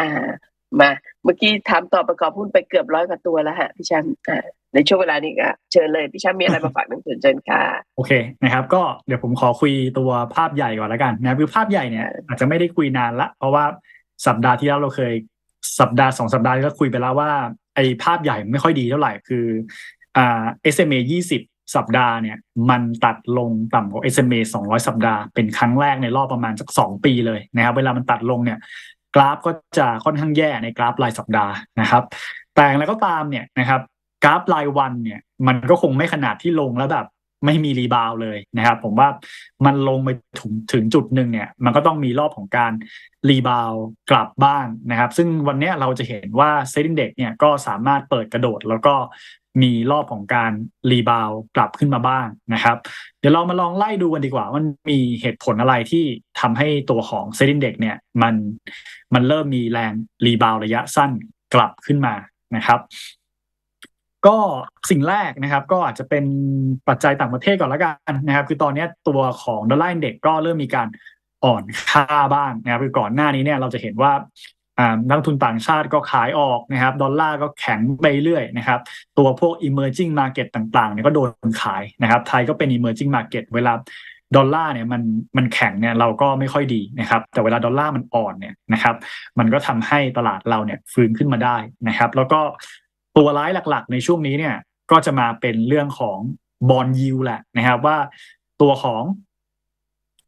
อ่า มาเมื่อกี้ถามตอบประกอบหุ้นไปเกือบร้อยกว่าตัวแล้วฮะพี่แชมป์อ่าในช่วงเวลานี้ก็เชิญเลยพี่แชมป์มีอะไรมาฝากนักลงทุนเชิญค่ะโอเคนะครับ ก็เดี๋ยวผมขอคุยตัวภาพใหญ่ก่อนแล้วกันนะคือภาพใหญ่เนี่ยอาจจะไม่ได้คุยนานละ เพราะว่าสัปดาห์ที่แล้วเราเคย สัปดาห์สองสัปดาห์ที่แล้วคุยไปแล้วว่าไอ้ภาพใหญ่ไม่ค่อยดีเท่าไหร่คืออ่า SMA 20สัปดาห์เนี่ยมันตัดลงต่ำกว่า SMA 200 สัปดาห์เป็นครั้งแรกในรอบประมาณสักสองปีเลยนะครับเวลามันตัดลงเนี่ย กราฟก็จะค่อนข้างแย่ในกราฟรายสัปดาห์นะครับ แต่อย่างไรก็ตามเนี่ยนะครับกราฟรายวันเนี่ยมันก็คงไม่ขนาดที่ลงแล้วแบบไม่มีรีบาวเลยนะครับ ผมว่ามันลงไปถึงถึงจุดหนึ่งเนี่ย มันก็ต้องมีรอบของการรีบาวกลับบ้างนะครับ ซึ่งวันนี้เราจะเห็นว่าเซ็นดิ้งเด็กเนี่ยก็สามารถเปิดกระโดด แล้วก็ มีรอบของการรีบาวกลับขึ้นมาบ้างนะครับ เดี๋ยวเรามาลองไล่ดูกันดีกว่ามันมีเหตุผลอะไรที่ทำให้ตัวของเซ็นเด็กเนี่ยมันมันเริ่มมีแรงรีบาวระยะสั้นกลับขึ้นมานะครับก็สิ่งแรกนะครับก็อาจจะเป็นปัจจัยต่างประเทศก่อนละกันนะครับ คือตอนนี้ตัวของดอลลาร์เด็กก็เริ่มมีการอ่อนค่าบ้างนะครับคือก่อนหน้านี้เนี่ยเราจะเห็นว่า นักทุนต่างชาติก็ขายออกนะครับ ดอลลาร์ก็แข็งไปเรื่อยนะครับ ตัวพวก emerging market ต่างๆเนี่ยก็โดนขายนะครับ ไทยก็เป็น emerging market เวลาดอลลาร์เนี่ยมันมันแข็งเนี่ยเราก็ไม่ค่อยดีนะครับ แต่เวลาดอลลาร์มันอ่อนเนี่ยนะครับ มันก็ทำให้ตลาดเราเนี่ยฟื้นขึ้นมาได้นะครับ แล้วก็ตัวร้ายหลักๆ ในช่วงนี้เนี่ยก็จะมาเป็นเรื่องของบอลยิวแหละนะครับว่าตัวของ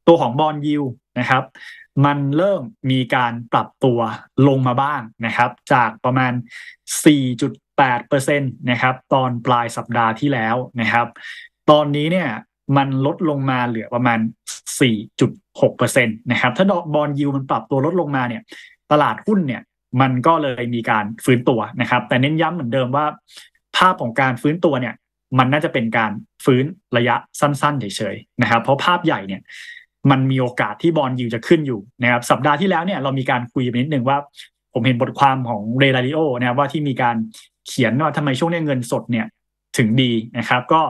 ตัวของบอลยิวนะครับ มันเริ่มมีการปรับตัวลงมาบ้างนะครับ จากประมาณ 4.8%นะครับตอนปลายสัปดาห์ที่แล้วนะครับ ตอนนี้เนี่ยมันลดลงมาเหลือประมาณ 4.6%นะครับ ถ้าดอกบอลยิวมันปรับตัวลดลงมาเนี่ย ตลาดหุ้นเนี่ยมันก็เลยมีการฟื้นตัวนะครับ แต่เน้นย้ำเหมือนเดิมว่า ภาพของการฟื้นตัวเนี่ย มันน่าจะเป็นการฟื้นระยะสั้นๆเฉยๆนะครับ เพราะภาพใหญ่เนี่ย มันมีโอกาสที่บอลยิวจะขึ้นอยู่นะครับสัปดาห์ที่แล้วเนี่ยเรามีการคุยไปนิดนึงว่า ผมเห็นบทความของเรดาริโอนะครับว่าที่มีการเขียนว่าทำไมช่วงนี้เงินสดเนี่ยถึงดีนะครับ ก็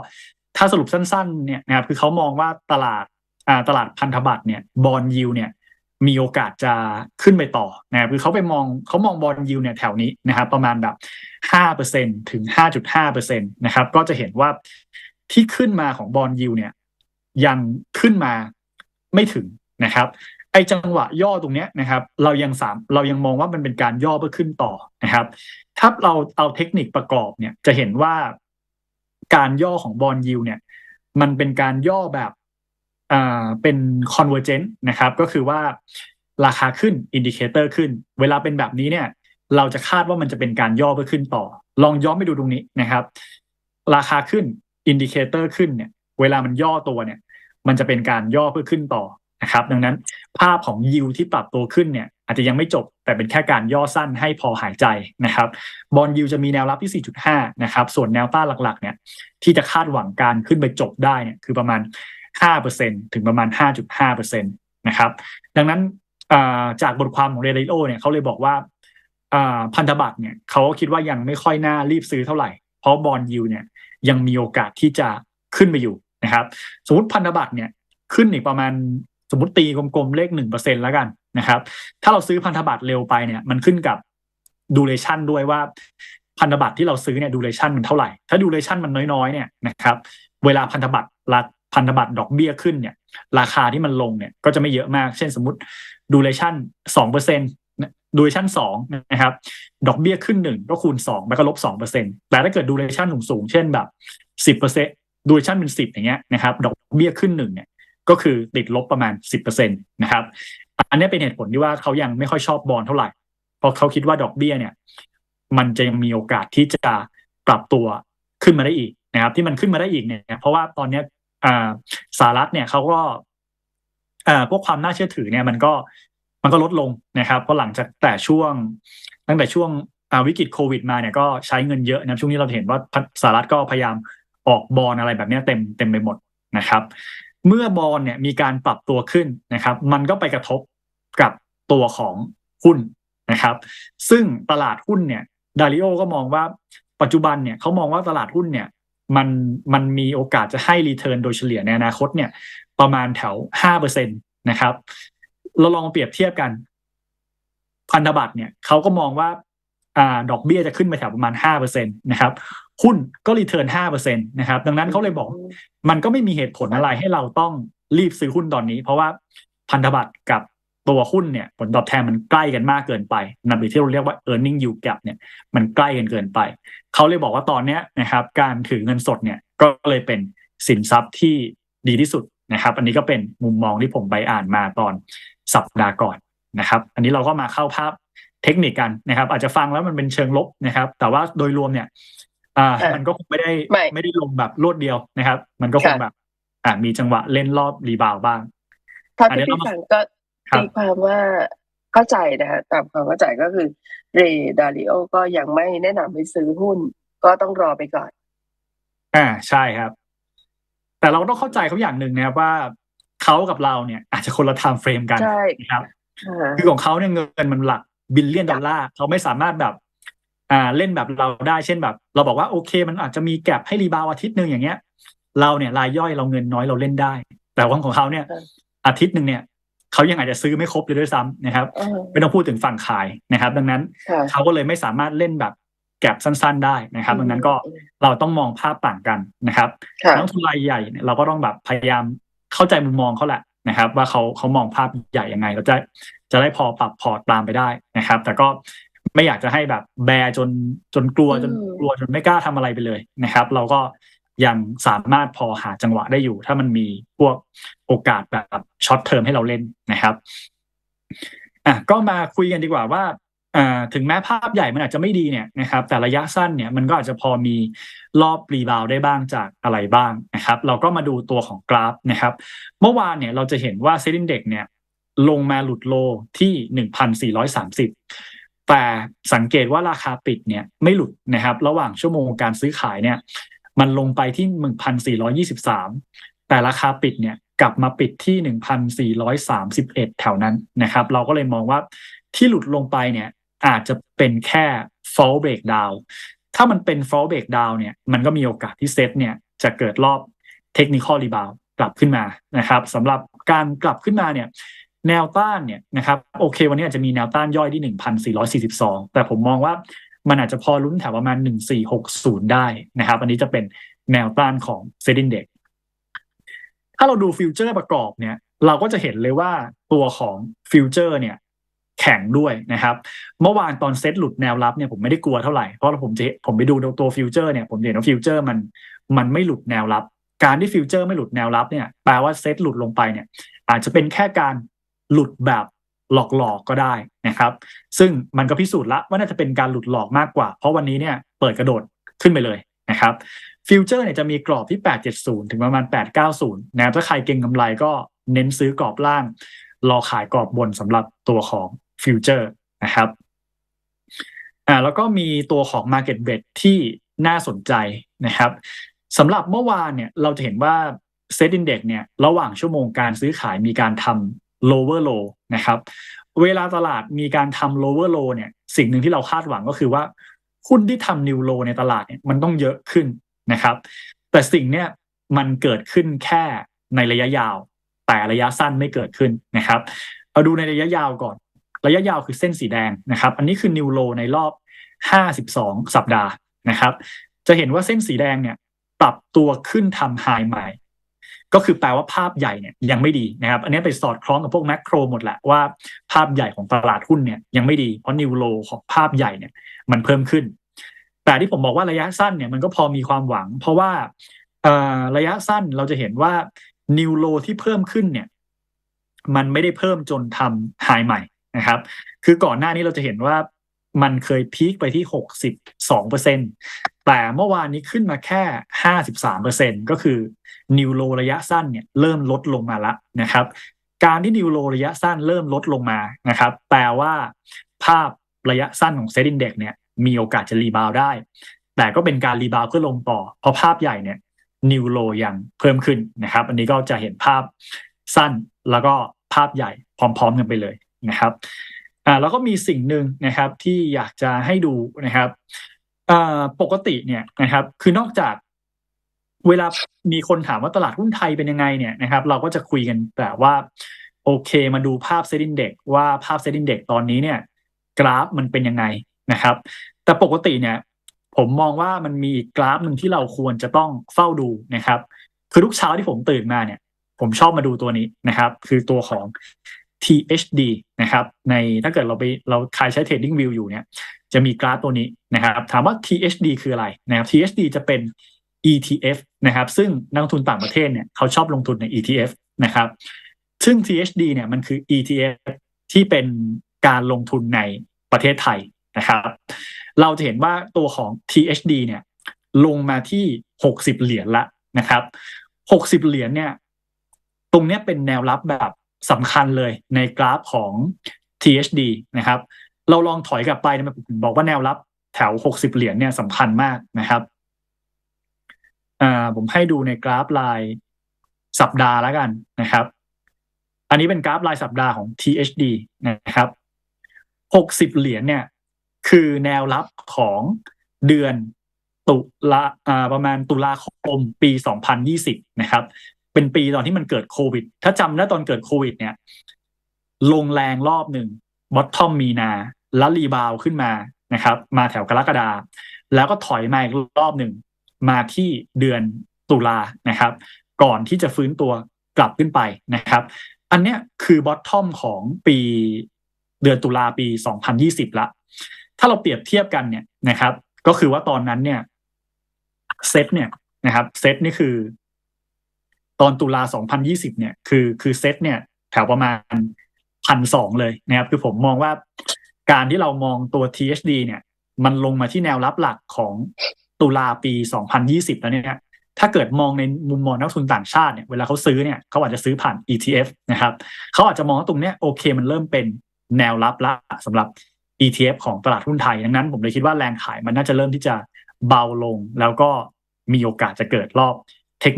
ถ้าสรุปสั้นๆเนี่ยนะครับคือเขามองว่าตลาดอ่าตลาดพันธบัตรเนี่ยบอลยิวเนี่ยมีโอกาสจะขึ้นไปต่อนะครับคือเขาไปมองเขามองบอลยิวเนี่ยแถวนี้นะครับ ประมาณแบบห้าเปอร์เซ็นถึงห้าจุดห้าเปอร์เซ็นตนะครับก็จะเห็นว่าที่ขึ้นมาของบอลยิวเนี่ยยังขึ้นมา ไม่ถึงนะครับไอจังหวะย่อตรงนี้นะครับเรายังสามเรายังมองว่ามันเป็นการย่อเพื่อขึ้นต่อนะครับ ถ้าเราเอาเทคนิคประกอบเนี่ยจะเห็นว่าการย่อของบอลยิวเนี่ย มันเป็นการย่อแบบอ่าเป็น convergent นะครับ ก็คือว่าราคาขึ้นอินดิเคเตอร์ขึ้น เวลาเป็นแบบนี้เนี่ย เราจะคาดว่ามันจะเป็นการย่อเพื่อขึ้นต่อ ลองย้อนไปดูตรงนี้นะครับ ราคาขึ้นอินดิเคเตอร์ขึ้นเนี่ย เวลามันย่อตัวเนี่ย มันจะเป็นการย่อเพื่อขึ้นต่อนะครับ ดังนั้นภาพของยิวที่ปรับตัวขึ้นเนี่ยอาจจะยังไม่จบแต่เป็นแค่การย่อสั้นให้พอหายใจนะครับบอลยิวจะมีแนวรับที่ 4.5 นะครับ ส่วนแนวต้านหลักๆ เนี่ยที่จะคาดหวังการขึ้นไปจบได้เนี่ยคือประมาณ 5%ถึงประมาณ 5.5%นะครับ ดังนั้นจากบทความของเรดิโอเนี่ยเขาเลยบอกว่าพันธบัตรเนี่ยเขาคิดว่ายังไม่ค่อยน่ารีบซื้อเท่าไหร่ เพราะบอลยูเนี่ยยังมีโอกาสที่จะขึ้นไปอยู่ นะครับสมมติพันธบัตรเนี่ยขึ้นอีกประมาณสมมติตีกลมๆเลขหนึ่งเปอร์เซ็นแล้วกันนะครับ ถ้าเราซื้อพันธบัตรเร็วไปเนี่ยมันขึ้นกับดูเลชันด้วยว่าพันธบัตรที่เราซื้อเนี่ยดูเลชันมันเท่าไหร่ ถ้าดูเลชันมันน้อยๆเนี่ยนะครับเวลาพันธบัตรรัฐพันธบัตรดอกเบี้ยขึ้นเนี่ย ราคาที่มันลงเนี่ยก็จะไม่เยอะมาก เช่นสมมติดูเลชั่นสองเปอร์เซ็นต์ดูเลชั่นสองนะครับดอกเบี้ยขึ้นหนึ่งก็คูณสองมันก็ลบสองเปอร์เซ็นต์แต่ถ้าเกิดดูเลชั่นสูงสูงเช่นแบบสิบเปอร์เซ็นต ดูเลชั่นเป็นสิบอย่างเงี้ยนะครับดอกเบี้ยขึ้นหนึ่งเนี่ยก็คือติดลบประมาณสิบเปอร์เซ็นต์นะครับอันนี้เป็นเหตุผลที่ว่าเขายังไม่ค่อยชอบบอลเท่าไหร่ เพราะเขาคิดว่าดอกเบี้ยเนี่ย มันจะยังมีโอกาสที่จะปรับตัวขึ้นมาได้อีกนะครับ ที่มันขึ้นมาได้อีกเนี่ยเพราะว่าตอนนี้สหรัฐเนี่ยเขาก็พวกความน่าเชื่อถือเนี่ยมันก็มันก็ลดลงนะครับ เพราะหลังจากแต่ช่วง ตั้งแต่ช่วงวิกฤตโควิดมาเนี่ยก็ใช้เงินเยอะนะช่วงนี้เราเห็นว่าสหรัฐก็พยายาม ออกบอลอะไรแบบนี้เต็มเต็มไปหมดนะครับ เมื่อบอลเนี่ยมีการปรับตัวขึ้นนะครับ มันก็ไปกระทบกับตัวของหุ้นนะครับ ซึ่งตลาดหุ้นเนี่ยดาริโอก็มองว่าปัจจุบันเนี่ยเขามองว่าตลาดหุ้นเนี่ยมันมันมีโอกาสจะให้รีเทิร์นโดยเฉลี่ยในอนาคตเนี่ยประมาณแถวห้าเปอร์เซ็นตนะครับ เราลองเปรียบเทียบกัน พันธบัตรเนี่ยเขาก็มองว่าอ่าดอกเบี้ยจะขึ้นไปแถวประมาณห้าเปอร์เซ็นตนะครับ หุ้นก็รีเทิร์นห้าเปอร์เซ็นตนะครับ ดังนั้นเขาเลยบอก มันก็ไม่มีเหตุผลอะไรให้เราต้องรีบซื้อหุ้นตอนนี้ เพราะว่าพันธบัตรกับตัวหุ้นเนี่ย ผลตอบแทนมันใกล้กันมากเกินไปนับที่เราเรียกว่า e a r n i n g yield gap เนี่ยมันใกล้กันเกินไป เขาเลยบอกว่าตอนเนี้ยนะครับ การถือเงินสดเนี่ยก็เลยเป็นสินทรัพย์ที่ดีที่สุดนะครับ อันนี้ก็เป็นมุมมองที่ผมไปอ่านมาตอนสัปดาห์ก่อนนะครับ อันนี้เราก็มาเข้าภาพเทคนิคกันนะครับ อาจจะฟังแล้วมันเป็นเชิงลบนะครับ แต่ว่าโดยรวมเนี่ย อ่าอ่ามัมันก็คงไม่ได้ไม่ไม่ได้ลงแบบรวดเดียวนะครับ มันก็คงค่ะแบบ อ่ามีจังหวะเล่นรอบรีบาวด์บ้างเท่าอันนี้ที่เราพี่มาฟังก็ครับตีความว่าเข้าใจนะฮะตามความเข้าใจก็คือเรดาริโอก็ยังไม่แนะนำให้ซื้อหุ้น ก็ต้องรอไปก่อน อ่าใช่ครับ แต่เราต้องเข้าใจเขาอย่างหนึ่งนะครับว่าเขากับเราเนี่ย อาจจะคนละไทม์เฟรมกันใช่นะครับอ่าคือของเขาเนี่ยเงินมันหลักบิลเลียนดอลลาร์เขาไม่สามารถแบบ อ่าเล่นแบบเราได้เช่นแบบ เราบอกว่าโอเค มันอาจจะมีแก็บให้รีบาวด์อาทิตย์หนึ่งอย่างเงี้ย เราเนี่ยรายย่อยเราเงินน้อยเราเล่นได้ แต่ว่าของเขาเนี่ย อาทิตย์หนึ่งเนี่ยเขายังอาจจะซื้อไม่ครบเลยด้วยซ้ำนะครับอ่าไม่ต้องพูดถึงฝั่งขายนะครับ ดังนั้นค่ะเขาก็เลยไม่สามารถเล่นแบบแก็บสั้นๆได้นะครับ ดังนั้นก็เราต้องมองภาพต่างกันนะครับค่ะนักลงทุนรายใหญ่เนี่ยเราก็ต้องแบบพยายามเข้าใจมุมมองเขาแหละนะครับ ว่าเขาเขามองภาพใหญ่ยังไงเราจะจะได้พอปรับพอร์ตตามไปได้นะครับ แต่ก็ ไม่อยากจะให้แบบแบจนจนกลัวจนกลัวจนไม่กล้าทำอะไรไปเลยนะครับ เราก็ยังสามารถพอหาจังหวะได้อยู่ ถ้ามันมีพวกโอกาสแบบช็อตเทอมให้เราเล่นนะครับอะก็มาคุยกันดีกว่าว่าถึงแม้ภาพใหญ่มันอาจจะไม่ดีเนี่ยนะครับแต่ระยะสั้นเนี่ยมันก็อาจจะพอมีรอบรีบาวได้บ้างจากอะไรบ้างนะครับ เราก็มาดูตัวของกราฟนะครับ เมื่อวานเนี่ยเราจะเห็นว่าเซ็นดิ้งเด็กเนี่ยลงมาหลุดโลที่ 1,430 แต่สังเกตว่าราคาปิดเนี่ยไม่หลุดนะครับ ระหว่างชั่วโมงการซื้อขายเนี่ย มันลงไปที่หนึ่งพันสี่ร้อยี่สิบสามแต่ราคาปิดเนี่ยกลับมาปิดที่หนึ่งพันสี่ร้อยสามสิบเอ็ดแถวนั้นนะครับ เราก็เลยมองว่าที่หลุดลงไปเนี่ยอาจจะเป็นแค่ fall breakdown ถ้ามันเป็น fall breakdown เนี่ยมันก็มีโอกาสที่เซตเนี่ยจะเกิดรอบ technical rebound กลับขึ้นมานะครับสำหรับการกลับขึ้นมาเนี่ย แนวต้านเนี่ยนะครับโอเค วันนี้อาจจะมีแนวต้านย่อยที่ 1,442 แต่ผมมองว่ามันอาจจะพอลุ้นแถวประมาณ 1460 ได้นะครับ อันนี้จะเป็นแนวต้านของเซดินเด็กถ้าเราดูฟิวเจอร์ประกอบเนี่ยเราก็จะเห็นเลยว่าตัวของฟิวเจอร์เนี่ยแข็งด้วยนะครับ เมื่อวานตอนเซตหลุดแนวรับเนี่ยผมไม่ได้กลัวเท่าไหร่ เพราะผมจะผมไปดูตัวฟิวเจอร์เนี่ยผมเห็นว่าฟิวเจอร์มันมันไม่หลุดแนวรับ การที่ฟิวเจอร์ไม่หลุดแนวรับเนี่ยแปลว่าเซตหลุดลงไปเนี่ยอาจจะเป็นแค่การ หลุดแบบหลอกๆกก็ได้นะครับ ซึ่งมันก็พิสูจน์ละว่าน่าจะเป็นการหลุดหลอกมากกว่า เพราะวันนี้เนี่ยเปิดกระโดดขึ้นไปเลยนะครับฟิวเจอร์เนี่ยจะมีกรอบที่ 870 ถึงประมาณ 890 นะครับถ้าใครเก็งกำไรก็เน้นซื้อกรอบล่าง รอขายกรอบบนสำหรับตัวของฟิวเจอร์นะครับอ่าแล้วก็มีตัวของ Market b e t ที่น่าสนใจนะครับสำหรับเมื่อวานเนี่ยเราจะเห็นว่าเซตอินเด็กเนี่ยระหว่างชั่วโมงการซื้อขายมีการทำ lower low นะครับ เวลาตลาดมีการทำ lower low เนี่ย สิ่งหนึ่งที่เราคาดหวังก็คือว่าหุ้นที่ทำ new low ในตลาดเนี่ยมันต้องเยอะขึ้นนะครับ แต่สิ่งเนี้ยมันเกิดขึ้นแค่ในระยะยาว แต่ระยะสั้นไม่เกิดขึ้นนะครับ เอาดูในระยะยาวก่อน ระยะยาวคือเส้นสีแดงนะครับ อันนี้คือ new low ในรอบ 52 สัปดาห์นะครับ จะเห็นว่าเส้นสีแดงเนี่ยปรับตัวขึ้นทำ high ใหม่ ก็คือแปลว่าภาพใหญ่เนี่ยยังไม่ดีนะครับ อันนี้ไปสอดคล้องกับพวกแมกโรหมดแหละว่าภาพใหญ่ของตลาดหุ้นเนี่ยยังไม่ดีเพราะนิวโลของภาพใหญ่เนี่ยมันเพิ่มขึ้น แต่ที่ผมบอกว่าระยะสั้นเนี่ยมันก็พอมีความหวัง เพราะว่าระยะสั้นเราจะเห็นว่านิวโลที่เพิ่มขึ้นเนี่ย มันไม่ได้เพิ่มจนทำไฮใหม่นะครับ คือก่อนหน้านี้เราจะเห็นว่า มันเคยพีคไปที่หกสิบสองเปอร์เซ็นแต่เมื่อวานนี้ขึ้นมาแค่ห้าสิบสามเปอร์เซ็นก็คือนิวโลระยะสั้นเนี่ยเริ่มลดลงมาแล้วนะครับ การที่นิวโลระยะสั้นเริ่มลดลงมานะครับ แปลว่าภาพระยะสั้นของเซตอินเด็กเนี่ยมีโอกาสจะรีบาวได้ แต่ก็เป็นการรีบาวเพื่อลงต่อ เพราะภาพใหญ่เนี่ยนิวโลยังเพิ่มขึ้นนะครับ อันนี้ก็จะเห็นภาพสั้นแล้วก็ภาพใหญ่พร้อม ๆ กันไปเลยนะครับ อ่าแล้วก็มีสิ่งหนึ่งนะครับที่อยากจะให้ดูนะครับอ่าปกติเนี่ยนะครับ คือนอกจากเวลามีคนถามว่าตลาดหุ้นไทยเป็นยังไงเนี่ยนะครับ เราก็จะคุยกันแต่ว่าโอเคมาดูภาพเซ็นดินเด็กว่าภาพเซ็นดินเด็กตอนนี้เนี่ย กราฟมันเป็นยังไงนะครับ แต่ปกติเนี่ย ผมมองว่ามันมีกกราฟหนึ่งที่เราควรจะต้องเฝ้าดูนะครับ คือทุกเช้าที่ผมตื่นมาเนี่ย ผมชอบมาดูตัวนี้นะครับ คือตัวของ THD นะครับในถ้าเกิดเราไปเราใครใช้ Trading View อยู่เนี่ยจะมีกราฟตัวนี้นะครับถามว่า THD คืออะไรนะครับ THD จะเป็น ETF นะครับซึ่งนักลงทุนต่างประเทศเนี่ยเขาชอบลงทุนใน ETF นะครับซึ่ง THD เนี่ยมันคือ ETF ที่เป็นการลงทุนในประเทศไทยนะครับ เราจะเห็นว่าตัวของ THD เนี่ยลงมาที่ 60 เหรียญละนะครับ 60 เหรียญเนี่ย ตรงเนี้ยเป็นแนวรับแบบ สำคัญเลยในกราฟของ THD นะครับ เราลองถอยกลับไปนะผมบอกว่าแนวรับแถว 60 เหรียญเนี่ยสำคัญมากนะครับอ่าผมให้ดูในกราฟรายสัปดาห์แล้วกันนะครับ อันนี้เป็นกราฟรายสัปดาห์ของ THD นะครับ 60 เหรียญเนี่ย คือแนวรับของเดือนตุลาอ่าประมาณตุลาคมปี 2020 นะครับ เป็นปีตอนที่มันเกิดโควิด ถ้าจำได้ตอนเกิดโควิด เนี่ย ลงแรงรอบหนึ่งบอททอมมีนา แล้วรีบาวขึ้นมานะครับ มาแถวกรกฎาแล้วก็ถอยมาอีกรอบหนึ่งมาที่เดือนตุลานะครับ ก่อนที่จะฟื้นตัวกลับขึ้นไปนะครับ อันเนี้ยคือบอททอมของปีเดือนตุลาปี 2020 ละ ถ้าเราเปรียบเทียบกันเนี่ยนะครับ ก็คือว่าตอนนั้นเนี่ยเซตเนี่ยนะครับเซตนี่คือ ตอนตุลา 2020 เนี่ย คือคือเซตเนี่ย แถวประมาณพันสองเลยนะครับ คือผมมองว่าการที่เรามองตัว THD เนี่ย มันลงมาที่แนวรับหลักของตุลาปี 2020 แล้วเนี่ย ถ้าเกิดมองในมุมมองนักทุนต่างชาติเนี่ย เวลาเขาซื้อเนี่ยเขาอาจจะซื้อผ่าน ETF นะครับ เขาอาจจะมองว่าตรงเนี้ยโอเค มันเริ่มเป็นแนวรับละสำหรับ ETF ของตลาดหุ้นไทย ดังนั้น ผมเลยคิดว่าแรงขายมันน่าจะเริ่มที่จะเบาลง แล้วก็มีโอกาสจะเกิดรอบเทค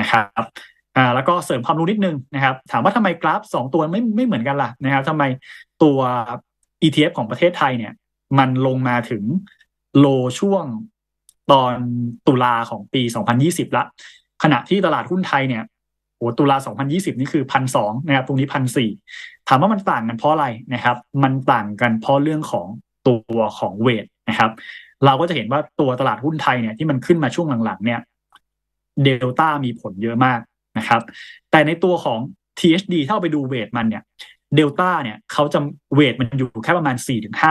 นะครับอ่าแล้วก็เสริมความรู้นิดนึงนะครับ ถามว่าทำไมกราฟ 2 ตัวไม่ไม่เหมือนกันล่ะนะครับทำไมตัว ETF ของประเทศไทยเนี่ย มันลงมาถึงโลช่วงตอนตุลาของปี 2020 ละ ขณะที่ตลาดหุ้นไทยเนี่ยโอ้ตุลา 2020 นี่คือพันสองนะครับ ตรงนี้พันสี่ถามว่ามันต่างกันเพราะอะไรนะครับ มันต่างกันเพราะเรื่องของตัวของเวทนะครับ เราก็จะเห็นว่าตัวตลาดหุ้นไทยเนี่ยที่มันขึ้นมาช่วงหลังๆเนี่ย เดลต้ามีผลเยอะมากนะครับ แต่ในตัวของ THD ถ้าเราไปดูเวทมันเนี่ยเดลต้าเนี่ยเขาจะเวทมันอยู่แค่ประมาณ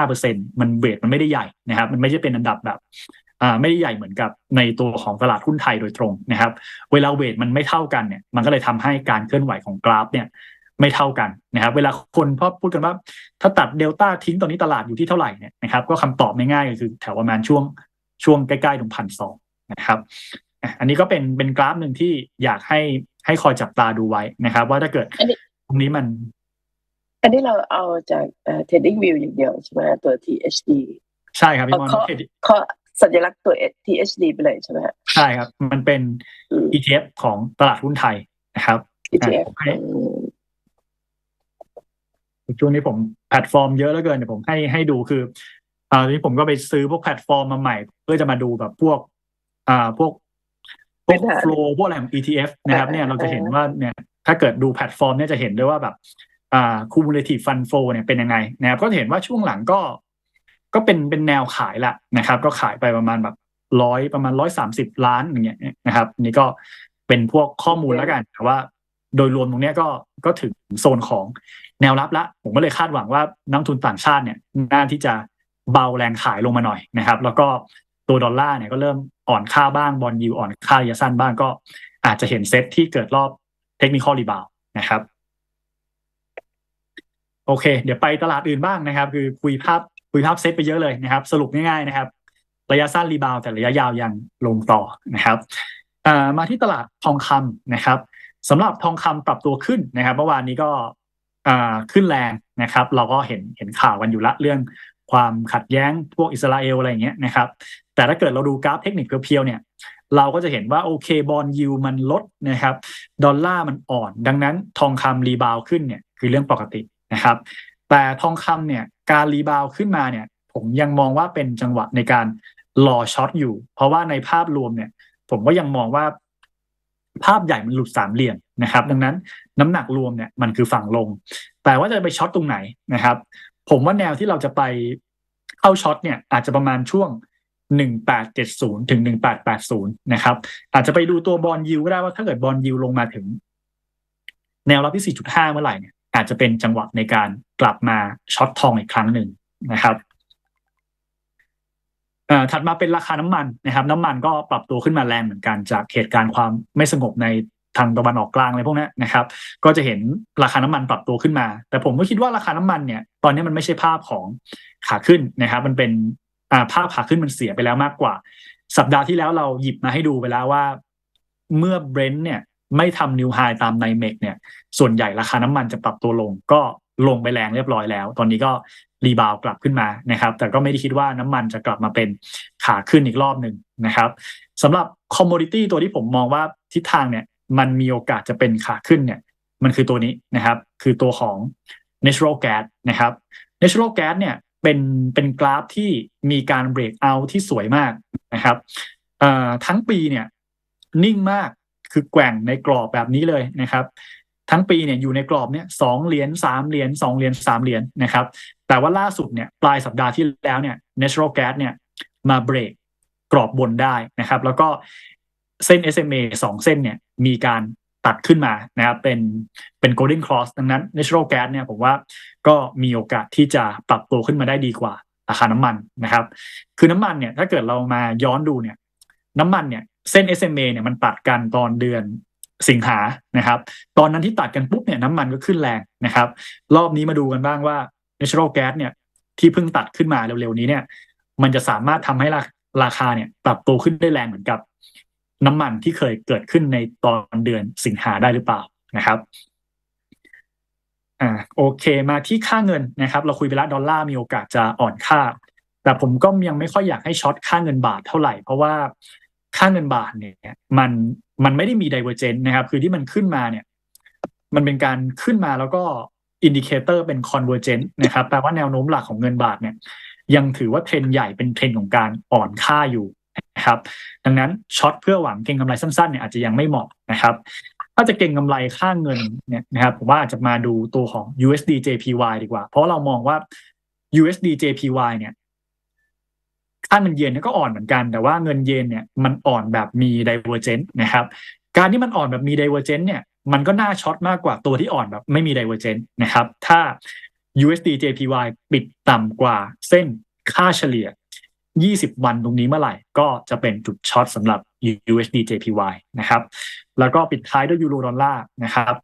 4-5%มันเวทมันไม่ได้ใหญ่นะครับ มันไม่ใช่เป็นอันดับแบบอ่าไม่ได้ใหญ่เหมือนกับในตัวของตลาดหุ้นไทยโดยตรงนะครับ เวลาเวทมันไม่เท่ากันเนี่ย มันก็เลยทำให้การเคลื่อนไหวของกราฟเนี่ยไม่เท่ากันนะครับ เวลาคนพอพูดกันว่า ถ้าตัดเดลต้าทิ้งตอนนี้ตลาดอยู่ที่เท่าไหร่เนี่ยนะครับ ก็คำตอบง่ายๆก็คือแถวประมาณช่วงช่วงใกล้ๆตรงพันสองนะครับ อันนี้ก็เป็นเป็นกราฟหนึ่งที่อยากให้ให้คอยจับตาดูไว้นะครับ ว่าถ้าเกิดตรงนี้มัน อันนี้เราเอาจากเอ่อ trading view อย่างเดียวใช่ไหมตัว THD ใช่ครับพี่มอนเขาเขาสัญลักษณ์ตัว THD ไปเลยใช่ไหมฮะใช่ครับ มันเป็น ETF ของตลาดหุ้นไทยนะครับ ETF ช่วงนี้ผมแพลตฟอร์มเยอะแล้วเกินเดี๋ยวผมให้ให้ดูคืออ่าทีนี้ผมก็ไปซื้อพวกแพลตฟอร์มมาใหม่ เพื่อจะมาดูแบบพวกอ่าพวก พวกโฟล์พวกอะไรของ ETF นะครับเนี่ยเราจะเห็นว่าเนี่ยถ้าเกิดดูแพลตฟอร์มเนี่ยจะเห็นด้วยว่าแบบอ่า cumulative fund flow เนี่ยเป็นยังไงนะครับก็เห็นว่าช่วงหลังก็ ก็เป็นเป็นแนวขายละนะครับ ก็ขายไปประมาณแบบร้อยประมาณร้อยสามสิบล้านอย่างเงี้ยนะครับ นี่ก็เป็นพวกข้อมูลแล้วกันแต่ว่าโดยรวมตรงนี้ก็ก็ถึงโซนของแนวรับละ ผมก็เลยคาดหวังว่านักทุนต่างชาติเนี่ยน่าที่จะเบาแรงขายลงมาหน่อยนะครับ แล้วก็ตัวดอลลาร์เนี่ยก็เริ่ม อ่อนค่าบ้างบอลยูอ่อนค่าระยะสั้นบ้างก็อาจจะเห็นเซตที่เกิดรอบเทคนิคอลรีบาวนะครับ โอเค เดี๋ยวไปตลาดอื่นบ้างนะครับ คือคุยภาพคุยภาพเซตไปเยอะเลยนะครับ สรุปง่ายๆนะครับ ระยะสั้นรีบาวแต่ระยะยาวยังลงต่อนะครับมาที่ตลาดทองคำนะครับสำหรับทองคำปรับตัวขึ้นนะครับเมื่อวานนี้ก็ขึ้นแรงนะครับ เราก็เห็นเห็นข่าวกันอยู่ละเรื่องความขัดแย้งพวกอิสราเอลอะไรอย่างเงี้ยนะครับ แต่ถ้าเกิดเราดูกราฟเทคนิคเพียวๆเนี่ยเราก็จะเห็นว่าโอเคบอลยูมันลดนะครับดอลลาร์มันอ่อน ดังนั้นทองคำรีบาวขึ้นเนี่ยคือเรื่องปกตินะครับ แต่ทองคำเนี่ยการรีบาวขึ้นมาเนี่ยผมยังมองว่าเป็นจังหวะในการรอช็อตอยู่ เพราะว่าในภาพรวมเนี่ยผมก็ยังมองว่าภาพใหญ่มันหลุดสามเหลี่ยมนะครับ ดังนั้นน้ำหนักรวมเนี่ยมันคือฝั่งลง แต่ว่าจะไปช็อตตรงไหนนะครับ ผมว่าแนวที่เราจะไปเข้าช็อตเนี่ยอาจจะประมาณช่วง 1870 ถึง 1880 นะครับ อาจจะไปดูตัวบอลยูก็ได้ว่าถ้าเกิดบอลยูลงมาถึง แนวรับที่ 4.5 เมื่อไหร่เนี่ยอาจจะเป็นจังหวะในการกลับมาช็อตทองอีกครั้งหนึ่งนะครับถัดมาเป็นราคาน้ำมันนะครับ น้ำมันก็ปรับตัวขึ้นมาแรงเหมือนกันจากเหตุการณ์ความไม่สงบในทางตะวันออกกลางอะไรพวกนี้นะครับ ก็จะเห็นราคาน้ำมันปรับตัวขึ้นมา แต่ผมก็คิดว่าราคาน้ำมันเนี่ย ตอนนี้มันไม่ใช่ภาพของขาขึ้นนะครับ มันเป็น ภาพขาขึ้นมันเสียไปแล้วมากกว่า สัปดาห์ที่แล้วเราหยิบมาให้ดูไปแล้วว่า เมื่อเบรนท์เนี่ย ไม่ทำนิวไฮตามไนเมกเนี่ย ส่วนใหญ่ราคาน้ำมันจะปรับตัวลง ก็ลงไปแรงเรียบร้อยแล้ว ตอนนี้ก็รีบาวกลับขึ้นมานะครับ แต่ก็ไม่ได้คิดว่าน้ำมันจะกลับมาเป็นขาขึ้นอีกรอบหนึ่งนะครับสำหรับคอมมูนิตี้ตัวที่ผมมองว่าทิศทางเนี่ย มันมีโอกาสจะเป็นขาขึ้นเนี่ย มันคือตัวนี้นะครับ คือตัวของ natural gas นะครับ natural gas เนี่ย เป็นเป็นกราฟที่มีการเบรกเอาที่สวยมากนะครับทั้งปีเนี่ยนิ่งมากคือแกว่งในกรอบแบบนี้เลยนะครับ ทั้งปีเนี่ยอยู่ในกรอบเนี่ยสองเหรียญสามเหรียญสองเหรียญสามเหรียญนะครับ แต่ว่าล่าสุดเนี่ยปลายสัปดาห์ที่แล้วเนี่ย natural gas เนี่ยมาเบรกกรอบบนได้นะครับ แล้วก็เส้น SMA สองเส้นเนี่ยมีการ ตัดขึ้นมานะครับเป็นเป็น golden cross ดังนั้น natural gas เนี่ยผมว่าก็มีโอกาสที่จะปรับตัวขึ้นมาได้ดีกว่าราคาน้ำมันนะครับ คือน้ำมันเนี่ยถ้าเกิดเรามาย้อนดูเนี่ย น้ำมันเนี่ยเส้น SMA เนี่ยมันตัดกันตอนเดือนสิงหานะครับ ตอนนั้นที่ตัดกันปุ๊บเนี่ยน้ำมันก็ขึ้นแรงนะครับ รอบนี้มาดูกันบ้างว่า natural gas เนี่ยที่เพิ่งตัดขึ้นมาเร็วๆนี้เนี่ย มันจะสามารถทำให้ราคาเนี่ยปรับตัวขึ้นได้แรงเหมือนกับ น้ำมันที่เคยเกิดขึ้นในตอนเดือนสิงหาได้หรือเปล่านะครับอ่าโอเคมาที่ค่าเงินนะครับ เราคุยไปแล้วดอลลาร์มีโอกาสจะอ่อนค่า แต่ผมก็ยังไม่ค่อยอยากให้ช็อตค่าเงินบาทเท่าไหร่ เพราะว่าค่าเงินบาทเนี่ยมันมันไม่ได้มีไดเวอร์เจนนะครับ คือที่มันขึ้นมาเนี่ย มันเป็นการขึ้นมาแล้วก็อินดิเคเตอร์เป็นคอนเวอร์เจนนะครับแปลว่าแนวโน้มหลักของเงินบาทเนี่ย ยังถือว่าเทรนใหญ่เป็นเทรนของการอ่อนค่าอยู่ นะครับดังนั้นช็อตเพื่อหวังเก็งกำไรสั้นๆเนี่ยอาจจะยังไม่เหมาะนะครับถ้าจะเก็งกำไรค่าเงินเนี่ยนะครับผมว่าอาจจะมาดูตัวของ USD JPY ดีกว่า เพราะเรามองว่า USD JPY เนี่ยค่าเงินเยนเนี่ยก็อ่อนเหมือนกัน แต่ว่าเงินเยนเนี่ยมันอ่อนแบบมี divergent นะครับการที่มันอ่อนแบบมี divergent เนี่ยมันก็น่าช็อตมากกว่าตัวที่อ่อนแบบไม่มี divergent นะครับถ้า USD JPY ปิดต่ำกว่าเส้นค่าเฉลี่ย 20 วันตรงนี้เมื่อไหร่ ก็จะเป็นจุดช็อตสำหรับ USD JPY นะครับ แล้วก็ปิดท้ายด้วยยูโรดอลลาร์นะครับ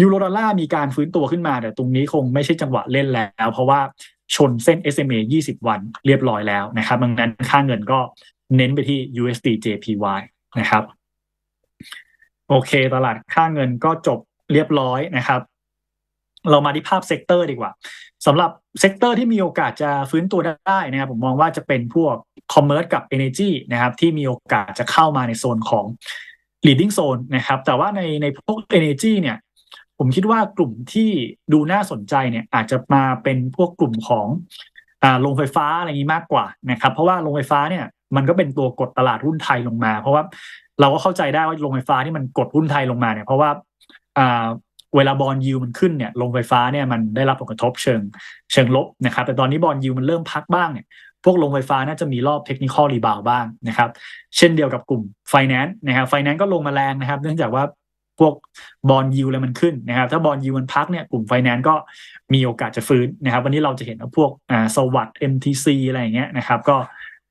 ยูโรดอลลาร์มีการฟื้นตัวขึ้นมา แต่ตรงนี้คงไม่ใช่จังหวะเล่นแล้ว เพราะว่าชนเส้น SMA 20 วันเรียบร้อยแล้วนะครับดังนั้นค่าเงินก็เน้นไปที่ USD JPY นะครับ โอเค ตลาดค่าเงินก็จบเรียบร้อยนะครับ เรามาที่ภาพเซกเตอร์ดีกว่าสำหรับเซกเตอร์ที่มีโอกาสจะฟื้นตัวได้นะครับผมมองว่าจะเป็นพวกคอมเมอร์สกับ Energy นะครับที่มีโอกาสจะเข้ามาในโซนของ leading zone นะครับแต่ว่าในในพวก Energy เนี่ยผมคิดว่ากลุ่มที่ดูน่าสนใจเนี่ยอาจจะมาเป็นพวกกลุ่มของอ่าโรงไฟฟ้าอะไรนี้มากกว่านะครับเพราะว่าโรงไฟฟ้าเนี่ยมันก็เป็นตัวกดตลาดหุ้นไทยลงมา เพราะว่าเราก็เข้าใจได้ว่าโรงไฟฟ้าที่มันกดหุ้นไทยลงมาเนี่ยเพราะว่าอ่า เวลาบอลยูมันขึ้นเนี่ยโรงไฟฟ้าเนี่ยมันได้รับผลกระทบเชิงเชิงลบนะครับ แต่ตอนนี้บอลยูมันเริ่มพักบ้างเนี่ยพวกโรงไฟฟ้าน่าจะมีรอบเทคนิคอลรีบาวบ้างนะครับ เช่นเดียวกับกลุ่มไฟแนนซ์นะครับไฟแนนซ์ก็ลงมาแรงนะครับ เนื่องจากว่าพวกบอลยูอะไรมันขึ้นนะครับ ถ้าบอลยูมันพักเนี่ยกลุ่มไฟแนนซ์ก็มีโอกาสจะฟื้นนะครับ วันนี้เราจะเห็นว่าพวกอ่าสวัสด์ MTC อะไรอย่างเงี้ยนะครับ ก็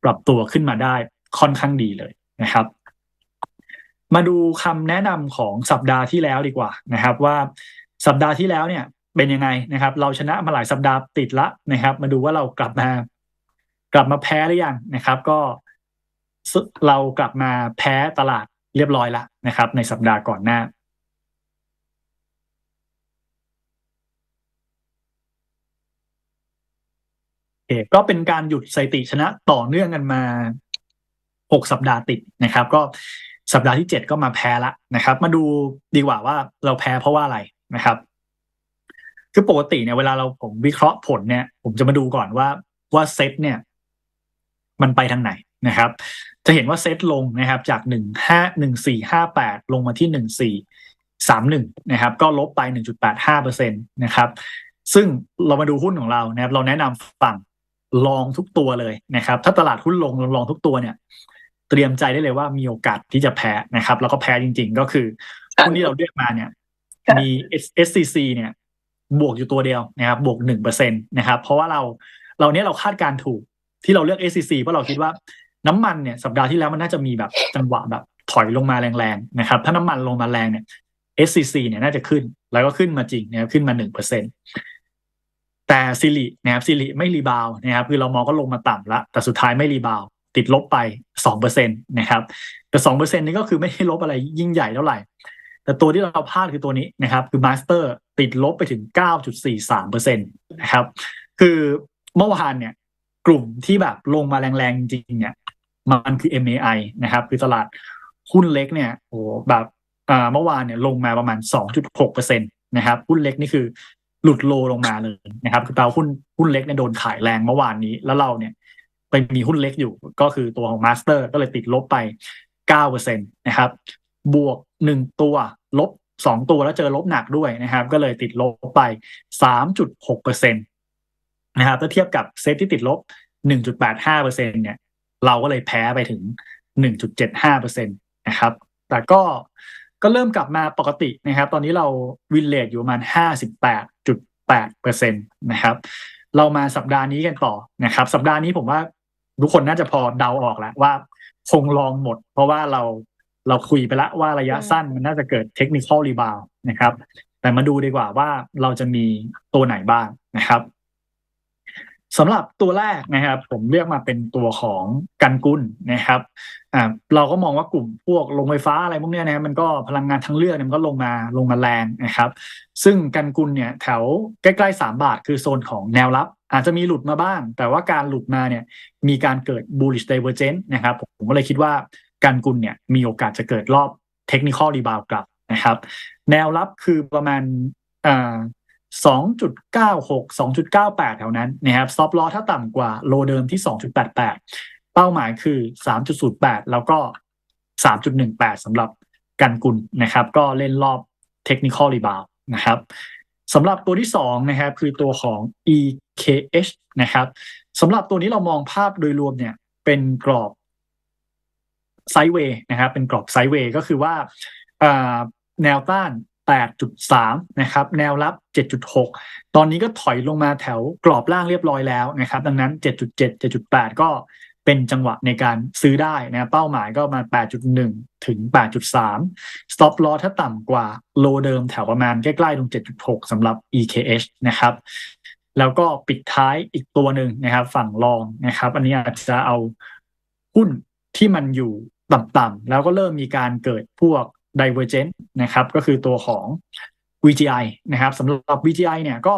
ปรับตัวขึ้นมาได้ค่อนข้างดีเลยนะครับ มาดูคำแนะนำของสัปดาห์ที่แล้วดีกว่านะครับ ว่าสัปดาห์ที่แล้วเนี่ย เป็นยังไงนะครับ เราชนะมาหลายสัปดาห์ติดละนะครับ มาดูว่าเรากลับมา กลับมาแพ้หรือยังนะครับ ก็เรากลับมาแพ้ตลาดเรียบร้อยละนะครับ ในสัปดาห์ก่อนหน้าเอก็เป็นการหยุดสถิติชนะต่อเนื่องกันมาหกสัปดาห์ติดนะครับ ก็ สัปดาห์ที่เจ็ดก็มาแพ้ละนะครับ มาดูดีกว่าว่าเราแพ้เพราะว่าอะไรนะครับคือปกติเนี่ยเวลาเราผมวิเคราะห์ผลเนี่ย ผมจะมาดูก่อนว่าว่าเซตเนี่ย มันไปทางไหนนะครับ จะเห็นว่าเซตลงนะครับ จากหนึ่งห้าหนึ่งสี่ห้าแปดลงมาที่หนึ่งสี่สามหนึ่งนะครับ ก็ลบไปหนึ่งจุดแปดห้าเปอร์เซ็นตนะครับ ซึ่งเรามาดูหุ้นของเรานะครับ เราแนะนำฝั่งลองทุกตัวเลยนะครับ ถ้าตลาดหุ้นลงลองทุกตัวเนี่ย เตรียมใจได้เลยว่ามีโอกาสที่จะแพ้นะครับ แล้วก็แพ้จริง ๆ ก็คือหุ้นที่เราเลือกมาเนี่ย มี SCC เนี่ย บวกอยู่ตัวเดียวนะครับ บวกหนึ่งเปอร์เซ็นตนะครับ เพราะว่าเราเราเนี้ยเราคาดการถูกที่เราเลือก SCC เพราะเราคิดว่าน้ำมันเนี่ยสัปดาห์ที่แล้วมันน่าจะมีแบบจังหวะแบบถอยลงมาแรงๆนะครับ ถ้าน้ำมันลงมาแรงเนี่ย SCC เนี่ยน่าจะขึ้น แล้วก็ขึ้นมาจริงนะครับขึ้นมาหนึ่งเปอร์เซ็นตแต่ซิลินะครับซิลิไม่รีบาวนะครับคือเรามองก็ลงมาต่ำละแต่สุดท้ายไม่รีบาว ติดลบไปสองเปอร์เซ็นตนะครับแต่สองเปอร์เซ็นนี้ก็คือไม่ได้ลบอะไรยิ่งใหญ่เท่าไหร่ แต่ตัวที่เราพลาดคือตัวนี้นะครับ คือมาสเตอร์ติดลบไปถึง 9.43เปอร์เซ็นตนะครับคือเมื่อวานเนี่ยกลุ่มที่แบบลงมาแรงๆ จริงๆเนี่ยมันคือ MAI นะครับ คือตลาดหุ้นเล็กเนี่ยโอ้แบบเมื่อวานเนี่ยลงมาประมาณ 2.6เปอร์เซ็นตนะครับหุ้นเล็กนี่คือหลุดโลลงมาเลยนะครับคือแปลว่าหุ้นหุ้นเล็กเนี่ยโดนขายแรงเมื่อวานนี้ แล้วเราเนี่ย ไปมีหุ้นเล็กอยู่ ก็คือตัวของมาสเตอร์ก็เลยติดลบไป9เปอร์เซ็นตนะครับบวกหนึ่งตัวลบสองตัวแล้วเจอลบหนักด้วยนะครับ ก็เลยติดลบไปสามจุดหกเปอร์เซ็นตนะครับถ้าเทียบกับเซตที่ติดลบหนึ่งจุดแปดห้าเปอร์เซ็นเนี่ยเราก็เลยแพ้ไปถึงหนึ่งจุดเจ็ดห้าเปอร์เซ็นตนะครับ แต่ก็ก็เริ่มกลับมาปกตินะครับ ตอนนี้เราวินเลทอยู่ประมาณห้าสิบแปดจุดแปดเปอร์เซ็นตนะครับ เรามาสัปดาห์นี้กันต่อนะครับ สัปดาห์นี้ผมว่า ทุกคนน่าจะพอเดาออกแล้วว่าคงลองหมด เพราะว่าเราเราคุยไปแล้วว่าระยะสั้นมันน่าจะเกิดเทคนิคอลรีบาวนะครับ แต่มาดูดีกว่าว่าเราจะมีตัวไหนบ้างนะครับ สำหรับตัวแรกนะครับ ผมเลือกมาเป็นตัวของกันกุลนะครับอ่าเราก็มองว่ากลุ่มพวกโรงไฟฟ้าอะไรพวกนี้นะมันก็พลังงานทั้งเลือกมันก็ลงมาลงมาแรงนะครับ ซึ่งกันกุลเนี่ยแถวใกล้ๆสามบาทคือโซนของแนวรับ อาจจะมีหลุดมาบ้าง แต่ว่าการหลุดมาเนี่ยมีการเกิด bullish divergence นะครับ ผมก็เลยคิดว่ากันกุลเนี่ยมีโอกาสจะเกิดรอบเทคนิคอลรีบาวกลับนะครับ แนวรับคือประมาณอ่า 2.96 2.98 แถวนั้นนะครับ stop loss ถ้าต่ำกว่าโลเดิมที่ 2.88 เป้าหมายคือ 3.08 แล้วก็ 3.18สำหรับกันกุลนะครับ ก็เล่นรอบ technical rebound นะครับสำหรับตัวที่2นะครับคือตัวของ EKH นะครับสำหรับตัวนี้เรามองภาพโดยรวมเนี่ยเป็นกรอบไซด์เวย์นะครับเป็นกรอบไซด์เวย์ก็คือว่าแนวต้าน 8.3 นะครับ แนวรับ 7.6 ตอนนี้ก็ถอยลงมาแถวกรอบล่างเรียบร้อยแล้วนะครับ ดังนั้น 7.7 7.8 ก็เป็นจังหวะในการซื้อได้นะเป้าหมายก็มา 8.1 ถึง 8.3 stop loss ถ้าต่ำกว่าโลเดิมแถวประมาณใกล้ๆตรง 7.6สำหรับ EKH นะครับ แล้วก็ปิดท้ายอีกตัวหนึ่งนะครับ ฝั่งรองนะครับ อันนี้อาจจะเอาหุ้นที่มันอยู่ต่ำๆแล้วก็เริ่มมีการเกิดพวก Divergent นะครับ ก็คือตัวของ VGI นะครับสำหรับ VGI เนี่ยก็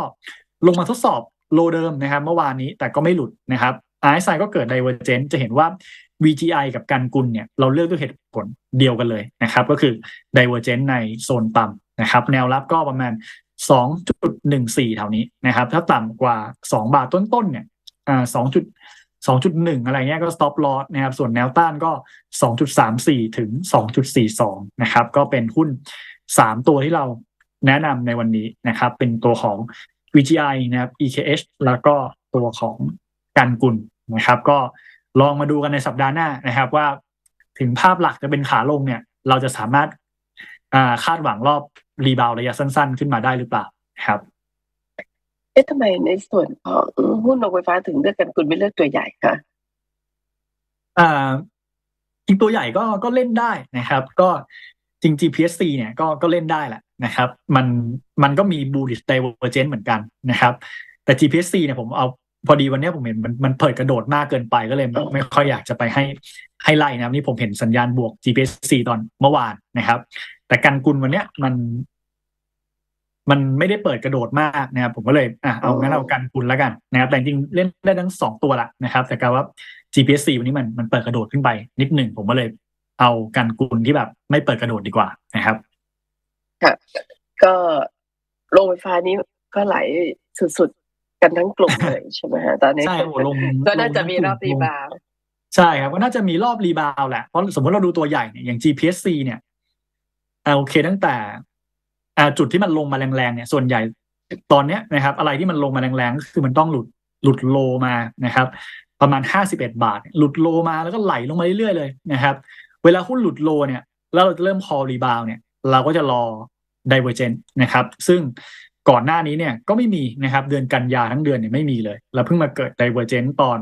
ลงมาทดสอบโลเดิมนะครับ เมื่อวานนี้แต่ก็ไม่หลุดนะครับ RSI ก็เกิด Divergent จะเห็นว่า VGI กับการกุลเนี่ยเราเลือกด้วยเหตุผลเดียวกันเลยนะครับ ก็คือ Divergent ในโซนต่ำนะครับ แนวรับก็ประมาณ 2.14แถวนี้นะครับ ถ้าต่ำกว่า 2 บาทต้นๆเนี่ยอ่า2 2.1 อะไรเงี้ยก็ stop loss นะครับ ส่วนแนวต้านก็ 2.34 ถึง 2.42 นะครับ ก็เป็นหุ้น 3 ตัวที่เราแนะนำในวันนี้นะครับ เป็นตัวของ VGI นะครับ EKH แล้วก็ตัวของกันกุลนะครับ ก็ลองมาดูกันในสัปดาห์หน้านะครับ ว่าถึงภาพหลักจะเป็นขาลงเนี่ย เราจะสามารถคาดหวังรอบรีบาวระยะสั้น ๆ ขึ้นมาได้หรือเปล่าครับ เอ๊ะทำไมในส่วนของหุ้นโรงไฟฟ้าถึงเลือกกันคุณไม่เลือกตัวใหญ่คะอ่าจริงตัวใหญ่ก็ก็เล่นได้นะครับ ก็จริง GPSC เนี่ยก็ก็เล่นได้แหละนะครับ มันมันก็มี bullish divergence เหมือนกันนะครับ แต่ GPSC เนี่ยผมเอาพอดีวันนี้ผมเห็นมันมันเปิดกระโดดมากเกินไปก็เลยไม่ค่อยอยากจะไปให้ให้ไล่นะนี่ผมเห็นสัญญาณบวก GPSC ตอนเมื่อวานนะครับ แต่กันกุลวันเนี้ยมัน มันไม่ได้เปิดกระโดดมากนะครับ ผมก็เลยอะเอางั้นเอากันคุณแล้วกันนะครับ แต่จริงเล่นได้ทั้งสองตัวละนะครับ แต่การว่า GPS 4วันนี้มันมันเปิดกระโดดขึ้นไปนิดหนึ่งผมก็เลยเอากันกุลที่แบบ ไม่เปิดกระโดดดีกว่านะครับค่ะก็โรงไฟฟ้านี้ก็ไหลสุดๆกันทั้งกลุ่มเลยใช่ไหมฮะตอนนี้ใช่ลงก็น่าจะมีรอบรีบาวใช่ครับก็น่าจะมีรอบรีบาวแหละเพราะสมมติเราดูตัวใหญ่เนี่ยอย่าง GPSC เนี่ยโอเคตั้งแต่ จุดที่มันลงมาแรงๆเนี่ยส่วนใหญ่ตอนเนี้ยนะครับ อะไรที่มันลงมาแรงๆก็คือมันต้องหลุดหลุดโลมานะครับ ประมาณ 51 บาท หลุดโลมาแล้วก็ไหลลงมาเรื่อยๆเลยนะครับ เวลาหุ้นหลุดโลเนี่ยแล้วเราจะเริ่มคอรีบาวเนี่ย เราก็จะรอ divergent นนะครับ ซึ่งก่อนหน้านี้เนี่ยก็ไม่มีนะครับ เดือนกันยาทั้งเดือนเนี่ยไม่มีเลยแล้วเพิ่งมาเกิด divergent ตอน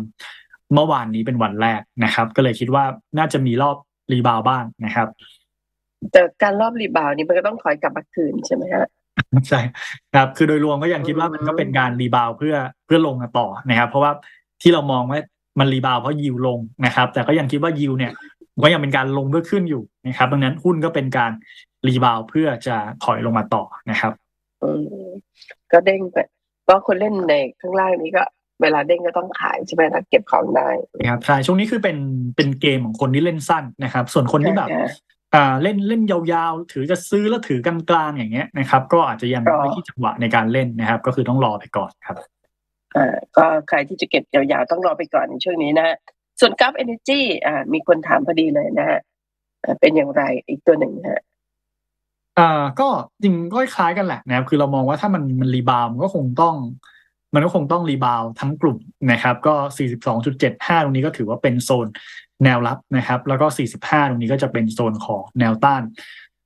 เมื่อวานนี้เป็นวันแรกนะครับ ก็เลยคิดว่าน่าจะมีรอบรีบาวบ้างนะครับ แต่การรอบรีบาวนี้มันก็ต้องถอยกลับมาคืนใช่ไหมฮะใช่ครับคือโดยรวมก็ยังคิดว่ามันก็เป็นการรีบาวเพื่อเพื่อลงต่อนะครับ เพราะว่าที่เรามองว่ามันรีบาวเพราะยิวลงนะครับ แต่ก็ยังคิดว่ายิวเนี่ยก็ยังเป็นการลงเพื่อขึ้นอยู่นะครับดังนั้นหุ้นก็เป็นการรีบาวเพื่อจะถอยลงมาต่อนะครับอืมก็เด้งไปก็คนเล่นในข้างล่างนี้ก็เวลาเด้งก็ต้องขายใช่ไหมถ้าเก็บของได้ครับใช่ช่วงนี้คือเป็นเป็นเกมของคนที่เล่นสั้นนะครับ ส่วนคนที่แบบ อ่าเล่นเล่นยาวๆ ถือจะซื้อแล้วถือกลางๆอย่างเงี้ยนะครับ ก็อาจจะยังไม่ที่จังหวะในการเล่นนะครับ ก็คือต้องรอไปก่อนครับอ่าก็ใครที่จะเก็บยาวๆต้องรอไปก่อนในช่วงนี้นะส่วนกราฟเอเนจีอ่ามีคนถามพอดีเลยนะฮะเป็นอย่างไรอีกตัวหนึ่งฮะอ่าก็จริงก็คล้ายกันแหละนะครับ คือเรามองว่าถ้ามันมันรีบาวมันก็คงต้อง มันก็คงต้องรีบาวทั้งกลุ่มนะครับ ก็ 42.75 ตรงนี้ก็ถือว่าเป็นโซน แนวรับนะครับ แล้วก็ 45 ตรงนี้ก็จะเป็นโซนของแนวต้าน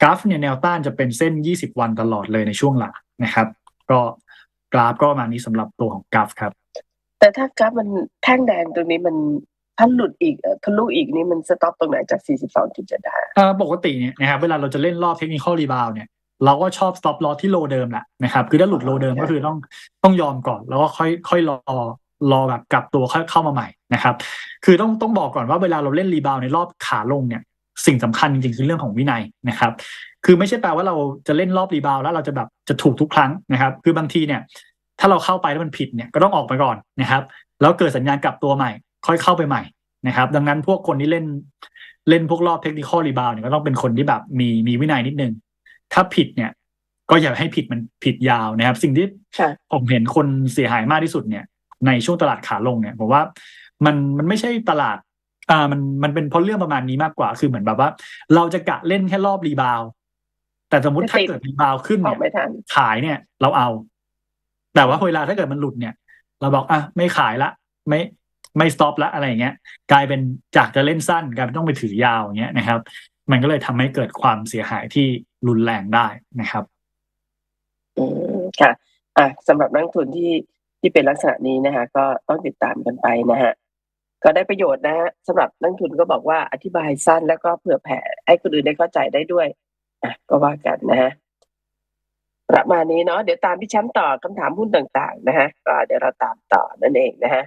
กราฟเนี่ยแนวต้านจะเป็นเส้น 20 วันตลอดเลยในช่วงหลังนะครับ ก็กราฟก็มานี้สำหรับตัวของกราฟครับ แต่ถ้ากราฟมันแท่งแดงตรงนี้มันถ้าหลุดอีกทะลุอีกนี่มันสต็อปตรงไหนจาก 42จุดจะได้ปกติเนี่ยนะครับเวลาเราจะเล่นรอบเทคนิคอลรีบาวเนี่ยเราก็ชอบสต็อปลอที่โลเดิมแหละนะครับ คือถ้าหลุดโลเดิมก็คือต้องต้องยอมก่อน แล้วก็ค่อยค่อยรอ รอแบบกลับตัวค่อยเข้ามาใหม่นะครับ คือต้องต้องบอกก่อนว่าเวลาเราเล่นรีบาวในรอบขาลงเนี่ยสิ่งสำคัญจริงๆคือเรื่องของวินัยนะครับ คือไม่ใช่แปลว่าเราจะเล่นรอบรีบาวแล้วเราจะแบบจะถูกทุกครั้งนะครับ คือบางทีเนี่ย ถ้าเราเข้าไปแล้วมันผิดเนี่ยก็ต้องออกไปก่อนนะครับ แล้วเกิดสัญญาณกลับตัวใหม่ ค่อยเข้าไปใหม่นะครับ ดังนั้นพวกคนที่เล่นเล่นพวกรอบเทคนิคอลรีบาวเนี่ยก็ต้องเป็นคนที่แบบมีมีวินัยนิดนึง ถ้าผิดเนี่ย ก็อย่าให้ผิดมันผิดยาวนะครับ สิ่งที่ผมเห็นคนเสียหายมากที่สุดเนี่ย ในช่วงตลาดขาลงเนี่ยผมว่ามันมันไม่ใช่ตลาดอ่ามันมันเป็นเพราะเรื่องประมาณนี้มากกว่าคือเหมือนแบบว่า เราจะกะเล่นแค่รอบรีบาวแต่สมมติถ้าเกิดรีบาวขึ้นเนี่ยขายเนี่ย เราเอา แต่ว่าเวลาถ้าเกิดมันหลุดเนี่ย เราบอกอะไม่ขายละ ไม่ไม่สต็อปละอะไรอย่างเงี้ย กลายเป็นจากจะเล่นสั้นกลายเป็นต้องไปถือยาวอย่างเงี้ยนะครับ มันก็เลยทำให้เกิดความเสียหายที่รุนแรงได้นะครับอืมค่ะ อะสำหรับนักทุนที่ ที่เป็นลักษณะนี้นะฮะก็ต้องติดตามกันไปนะฮะก็ได้ประโยชน์นะฮะสำหรับนักทุนก็บอกว่าอธิบายสั้นแล้วก็เผื่อแผ่ให้คนอื่นได้เข้าใจได้ด้วยอะก็ว่ากันนะฮะประมาณนี้เนาะเดี๋ยวตามพี่แชมป์ต่อคำถามหุ้นต่างๆนะฮะก็เดี๋ยวเราตามต่อนั่นเองนะฮะ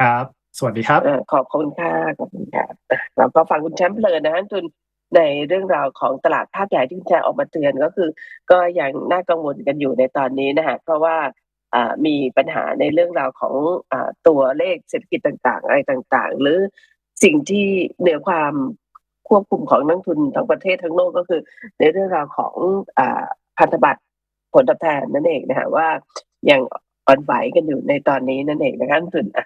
ครับ สวัสดีครับขอบคุณค่ะขอบคุณค่ะเราก็ฟังคุณแชมป์เพลินนะฮะทุนในเรื่องราวของตลาดภาพใหญ่ที่คุณแชร์ออกมาเตือนก็คือ ก็ยังน่ากังวลกันอยู่ในตอนนี้นะฮะเพราะว่า มีปัญหาในเรื่องราวของอตัวเลขเศรษฐกิจต่างๆ อะไรต่างๆ หรือสิ่งที่เหนือความควบคุมของนักทุนทั้งประเทศทั้งโลกก็คือ ในเรื่องราวของอพันธบัตรผลตอบแทนนั่นเองนะฮะว่ายังอ่อนไหวกันอยู่ในตอนนี้นั่นเองนะคะนักทุนอะ